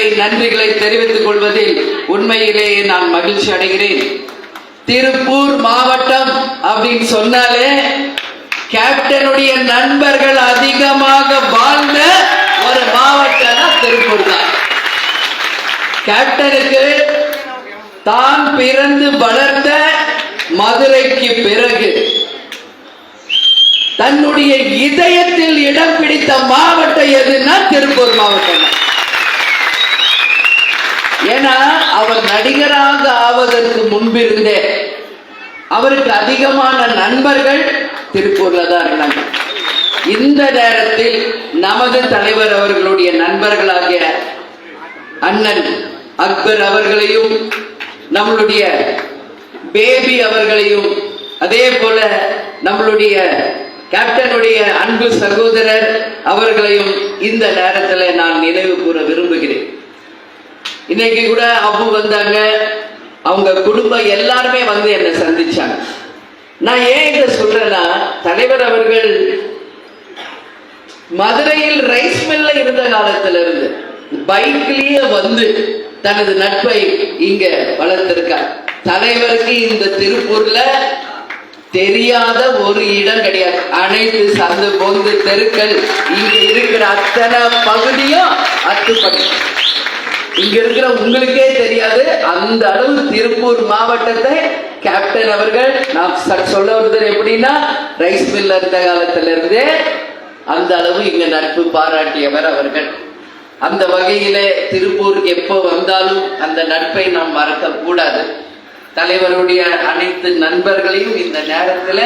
வாழ்த்துக்களை நன்றிகளை தெரிவித்துக் கொள்வதில் உண்மையிலேயே நான் மகிழ்ச்சி அடைகிறேன் திருப்பூர் மாவட்டம் அப்படின்னு சொன்னாலே கேப்டனுடைய நண்பர்கள் அதிகமாக வாழ்ந்த ஒரு மாவட்டம் திருப்பூர் தான் கேப்டனுக்கு தான் பிறந்து வளர்ந்த மதுரைக்கு பிறகு தன்னுடைய இதயத்தில் இடம் பிடித்த மாவட்டம் எதுன்னா திருப்பூர் மாவட்டம் தான். ஏன்னா அவர் நடிகராக ஆவதற்கு முன்பிருந்தே அவருக்கு அதிகமான நண்பர்கள் திருப்பூர்ல தான் இருந்தாங்க. இந்த நேரத்தில் நமது தலைவர் அவர்களுடைய நண்பர்களாகிய அண்ணன் அக்பர் அவர்களையும் நம்மளுடைய பேபி அவர்களையும் அதே போல நம்மளுடைய கேப்டனுடைய அன்பு சகோதரர் அவர்களையும் இந்த நேரத்தில் நான் நினைவு கூற விரும்புகிறேன். இன்னைக்கு கூட அப்பு வந்தாங்க. அவங்க குடும்பம் எல்லாருமே வந்து என்னை சந்திச்சாங்க. நான் ஏன் இதை சொல்றேன்னா தலைவர் அவர்கள் மதுரையில் ரைஸ் மில்ல இருந்த காலத்துல இருந்து பைக்லயே வந்து தனது நட்பை இங்க வளர்த்திருக்கார். தலைவருக்கு இந்த திருப்பூர்ல தெரியாத ஒரு இடம் கிடையாது. அனைத்து சந்து பொந்து தெருக்கள் இங்க இருக்கிற அத்தனை பகுதியும் அத்துப்படி. இங்க இருக்கிற உங்களுக்கே தெரியாது. அந்த அளவு திருப்பூர் மாவட்டத்தை கேப்டன் அவர்கள் நான் ச- சொல்ல வருது எப்படின்னா ரைஸ் மில்ல இருந்த காலத்துல இருந்தே அந்த அளவு இங்க நட்பு பாராட்டியவர் அவர்கள். அந்த வகையிலே திருப்பூருக்கு எப்போ வந்தாலும் அந்த நட்பை நாம் மறக்க கூடாது தலைவருடைய அனைத்து நண்பர்களையும் இந்த நேரத்துல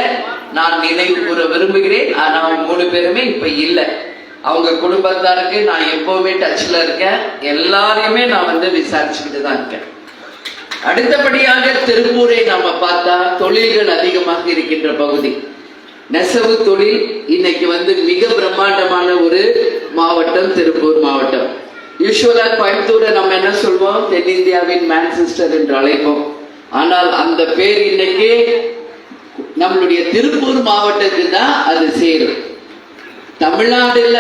நான் நினைவு கூற விரும்புகிறேன். ஆனா மூணு பேருமே இப்ப இல்லை. அவங்க குடும்பத்தாருக்கு நான் எப்பவுமே டச்ல இருக்கேன். எல்லாரையுமே நான் வந்து விசாரிச்சுக்கிட்டு தான் இருக்கேன். அடுத்தபடியாக திருப்பூரை நம்ம பார்த்தா தொழில்கள் அதிகமாக இருக்கின்ற பகுதி. நெசவு தொழில் இன்னைக்கு வந்து மிக பிரம்மாண்டமான ஒரு மாவட்டம் திருப்பூர் மாவட்டம். யூஸ்வலா கோயம்புத்தூரை நம்ம என்ன சொல்வோம்? தென்னிந்தியாவின் மேன்செஸ்டர் என்று அழைப்போம். ஆனால் அந்த பேர் இன்னைக்கு நம்மளுடைய திருப்பூர் மாவட்டத்துக்கு தான் அது சேரும். தமிழ்நாடுல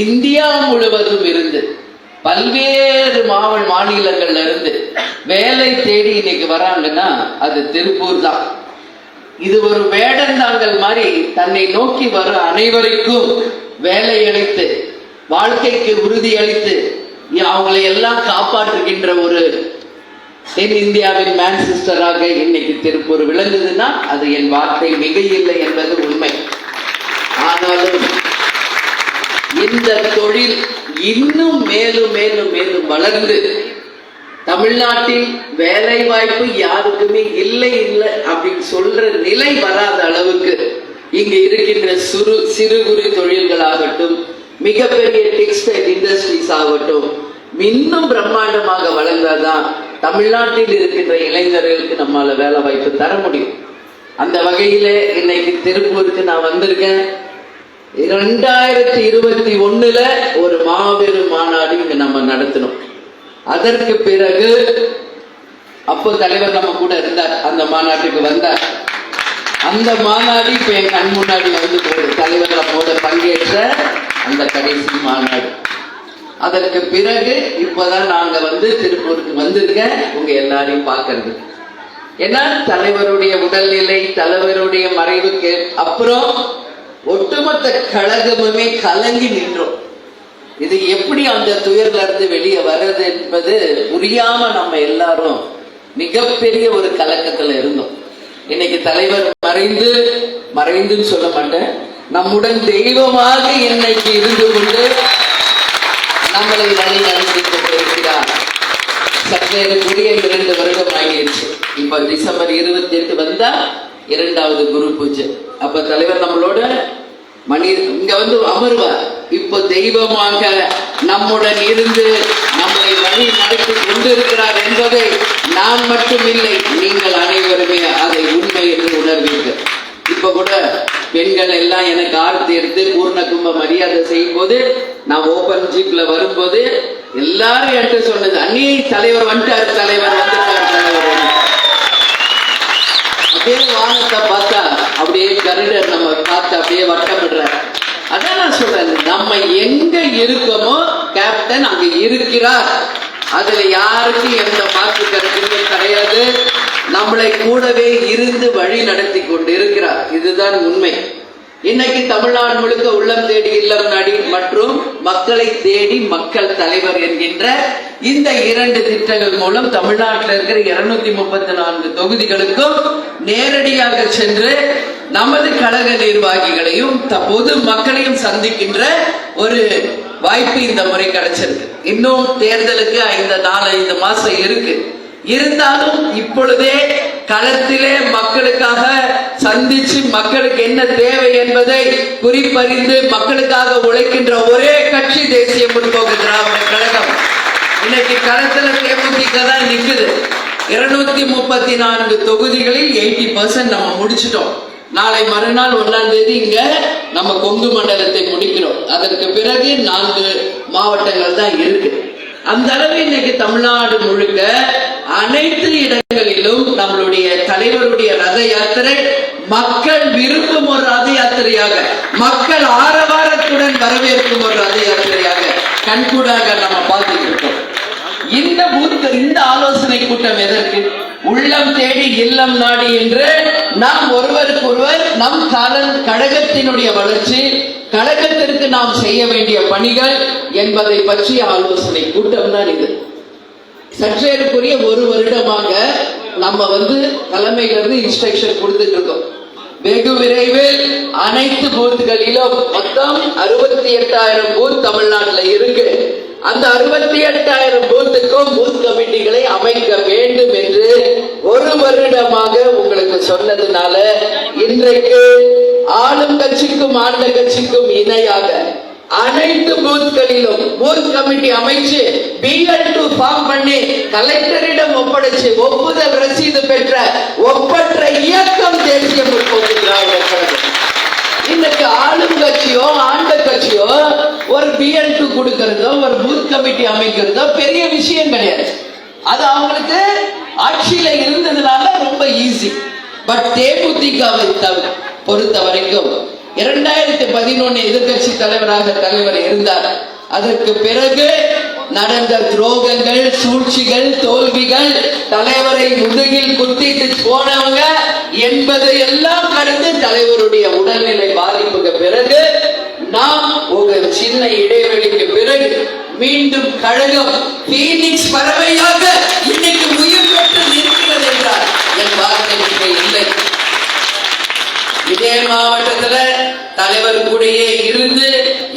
இந்தியா முழுவதும் இருந்து பல்வேறு மாவட்ட மாநிலங்கள்ல இருந்து வேலை தேடி இன்னைக்கு வராங்கன்னா அது திருப்பூர் தான். இது ஒரு வேடந்தாங்கல் மாதிரி தன்னை நோக்கி வரும் அனைவருக்கும் வேலை அளித்து வாழ்க்கைக்கு உறுதி அளித்து அவங்களை எல்லாம் காப்பாற்றுகின்ற ஒரு தென் இந்தியாவின் மேன்செஸ்டராக இன்னைக்கு திருப்பூர் விளங்குதுன்னா அது என் வார்த்தை மிக இல்லை என்பது உண்மை. ஆனாலும் இந்த தொழில் இன்னும் மேலும் மேலும் மேலும் வளர்ந்து தமிழ்நாட்டில் வேலை வாய்ப்பு யாருக்குமே இல்லை இல்லை அப்படின்னு சொல்ற நிலை வராத அளவுக்கு இங்கு இருக்கின்ற சிறு சிறு குறு தொழில்கள் ஆகட்டும் மிகப்பெரிய டெக்ஸ்டைல் இண்டஸ்ட்ரீஸ் ஆகட்டும் இன்னும் பிரம்மாண்டமாக வளர்ந்தாதான் தமிழ்நாட்டில் இருக்கின்ற இளைஞர்களுக்கு நம்மால வேலை வாய்ப்பு தர முடியும். அந்த வகையில இன்னைக்கு திருப்பூருக்கு நான் வந்திருக்கேன். இரண்டாயிரத்தி இருபத்தி ஒண்ணுல ஒரு மாபெரும் மாநாடு இங்க நம்ம நடத்தினோம். அதற்கு பிறகு அப்போ தலைவர் நம்ம கூட இருந்தார். அந்த மாநாட்டுக்கு வந்தார். அந்த மாநாடு இப்ப என் கண் முன்னாடி வந்து போகுது. தலைவர் நம்மோட பங்கேற்ற அந்த கடைசி மாநாடு. அதற்கு பிறகு இப்பதான் நாங்க வந்து திருப்பூருக்கு வந்திருக்கேன். உங்க எல்லாரையும் பார்க்கறது ஏன்னா தலைவருடைய உடல்நிலை தலைவருடைய மறைவுக்கு அப்புறம் ஒட்டுமொத்த கழகமுமே கலங்கி நின்றோம். இது எப்படி அந்த துயர்ல இருந்து வெளியே வர்றது என்பது புரியாம நம்ம எல்லாரும் மிகப்பெரிய ஒரு கலக்கத்துல இருந்தோம். இன்னைக்கு தலைவர் மறைந்து மறைந்துன்னு சொல்ல மாட்டேன். நம்முடன் தெய்வமாக இன்னைக்கு இருந்து கொண்டு நம்மளை வழி நடத்தி கொண்டிருக்கிறார். சற்றேறக்குரிய இரண்டு வருடம் ஆகிடுச்சு இப்ப டிசம்பர் இருபத்தி எட்டு வந்தா இரண்டாவது குரு பூஜை. அப்ப தலைவர் நம்மளோட மணி இங்க வந்து அமருவார். இப்போ தெய்வமாக நம்முடன் இருந்து நம்மை வழி நடத்தி கொண்டிருக்கிறார் என்பதை நான் மட்டும் இல்லை நீங்கள் அனைவருமே அதை உண்மை என்று உணர்வீர்கள். இப்ப கூட பெண்கள் எல்லாம் எனக்கு ஆழ்த்து எடுத்து பூர்ண கும்ப மரியாதை செய்யும் போது நான் ஓபன் ஜீப்ல வரும்போது எல்லாரும் என்கிட்ட சொன்னது அண்ணி தலைவர் வந்துட்டார் தலைவர் வந்துட்டார் தலைவர் அப்படியே வானத்தை பார்த்தா அப்படியே கருடர் நம்ம பார்த்து அப்படியே வட்டமிடுறாரு. அதான் நான் சொல்றேன் நம்ம எங்க இருக்கோமோ கேப்டன் அங்க இருக்கிறார். அதுல யாருக்கும் எந்த மாற்று கருத்துமே கிடையாது. நம்மளை கூடவே இருந்து வழி நடத்தி கொண்டு இருக்கிறார் இதுதான் உண்மை. இன்னைக்கு தமிழ்நாடு முழுக்க உள்ளம் தேடி இல்லம் நடி மற்றும் மக்களை தேடி மக்கள் தலைவர் என்கின்ற இந்த இரண்டு திட்டங்கள் மூலம் தமிழ்நாட்டில் இருக்கிற இருநூத்தி முப்பத்தி நான்கு தொகுதிகளுக்கும் நேரடியாக சென்று நமது கழக நிர்வாகிகளையும் பொது மக்களையும் சந்திக்கின்ற ஒரு வாய்ப்பு இந்த முறை கிடைச்சிருக்கு. இன்னும் தேர்தலுக்கு ஐந்து நாலு ஐந்து மாசம் இருக்கு. இருந்தாலும் இப்பொழுதே களத்திலே மக்களுக்காக சந்திச்சு மக்களுக்கு என்ன தேவை என்பதை குறிப்பறிந்து மக்களுக்காக உழைக்கின்ற ஒரே கட்சி தேசிய முற்போக்கு திராவிட கழகம். இன்னைக்கு களத்துல தேமுதிக தான் நிக்குது. இருநூத்தி முப்பத்தி நான்கு தொகுதிகளில் எயிட்டி பர்சன்ட் நம்ம முடிச்சிட்டோம். நாளை மறுநாள் ஒன்றாம் தேதி இங்க நம்ம கொங்கு மண்டலத்தை முடிக்கிறோம். அதற்கு பிறகு நான்கு மாவட்டங்கள் தான் இருக்கு. அந்த அளவு இன்னைக்கு தமிழ்நாடு முழுக்க அனைத்து இடங்கள் தலைவருடைய ரத யாத்திரை மக்கள் விரும்பும் ஒரு ரத யாத்திரையாக மக்கள் ஆரவாரத்துடன் வரவேற்கும் ஒரு ரத யாத்திரையாக கண்கூடாக நம்ம பார்த்துட்டு இருக்கோம் இந்த பூத் இந்த ஆலோசனை கூட்டம் எதற்கு? உள்ளம் தேடி இல்லம் நாடி என்று நாம் ஒருவருக்கு ஒருவர் நம் கலன் கழகத்தினுடைய வளர்ச்சி கழகத்திற்கு நாம் செய்ய வேண்டிய பணிகள் என்பதை பற்றிய ஆலோசனை கூட்டம் தான் இது. சற்றேறக்குரிய ஒரு வருடமாக நம்ம வந்து தலைமையிலிருந்து இன்ஸ்ட்ரக்ஷன் கொடுத்துட்டு இருக்கோம். வெகு விரைவில் அனைத்து பூத்துகளிலும் மொத்தம் அறுபத்தி எட்டாயிரம் பூத் தமிழ்நாட்டுல இருக்கு. அந்த அறுபத்தி எட்டாயிரம் பூத்துக்கும் பூத் கமிட்டிகளை அமைக்க வேண்டும் என்று ஒரு வருடமாக உங்களுக்கு சொன்னதுனால இன்றைக்கு ஆளும் கட்சிக்கும் ஆண்ட கட்சிக்கும் இணையாக அனைத்து பூத்களிலும் பூத் கமிட்டி அமைச்சு பிஎல் டூ ஃபார்ம் பண்ணி கலெக்டரிடம் ஒப்படைச்சு ஒப்புதல் ரசீது பெற்ற ஒப்பற்ற இயக்கம் தேசிய முற்போக்கு திராவிட இன்னைக்கு ஆளும் கட்சியோ ஆண்ட கட்சியோ ஒரு பிஎல் டூ கொடுக்கறதோ ஒரு பூத் கமிட்டி அமைக்கிறதோ பெரிய விஷயம் கிடையாது. அது அவங்களுக்கு ஆட்சியில இருந்ததுனால ரொம்ப ஈஸி பட் தேமுதிகவை தவிர பொறுத்த வரைக்கும் இரண்டாயிரத்தி பதினொன்னு எதிர்கட்சி தலைவராக தலைவர் இருந்தார். அதற்கு பிறகு நடந்த துரோகங்கள் சூழ்ச்சிகள் தோல்விகள் தலைவரை முதுகில் குத்திட்டு போனவங்க என்பதை எல்லாம் கடந்து தலைவருடைய உடல்நிலை பாதிப்புக்கு பிறகு நாம் ஒரு சின்ன இடைவெளிக்கு பிறகு மீண்டும் கழகம் பீனிக்ஸ் பறவையாக இன்னைக்கு உயிர் பெற்று நிற்கிறது என்றார் என் வார்த்தை இல்லை. இதே மாவட்டத்துல தலைவர் கூடயே இருந்து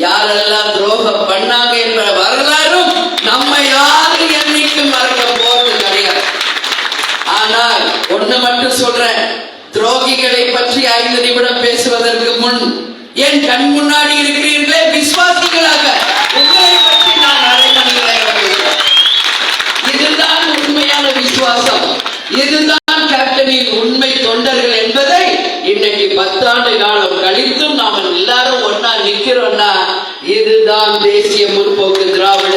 யாரெல்லாம் துரோகம் பண்ணாங்க என்ற வரலாறும் நம்மை யாரும் என்னைக்கும் மறக்க போறது கிடையாது. ஆனால் ஒண்ணு மட்டும் சொல்றேன். துரோகிகளை பற்றி ஐந்து நிமிடம் பேசுவதற்கு முன் என் கண் முன்னாடி இருக்கிறீர்களே விசுவாசிகளாக. உங்களை பற்றி நான் அரை இதுதான் உண்மையான விசுவாசம். இதுதான் கேப்டனின் உண்மை தொண்டர்கள் என்பதை இன்னைக்கு பத்தாண்டு காலம் கழித்தும் நாம எல்லாரும் ஒன்னா நிக்கிறோம்னா இதுதான் தேசிய முற்போக்கு திராவிட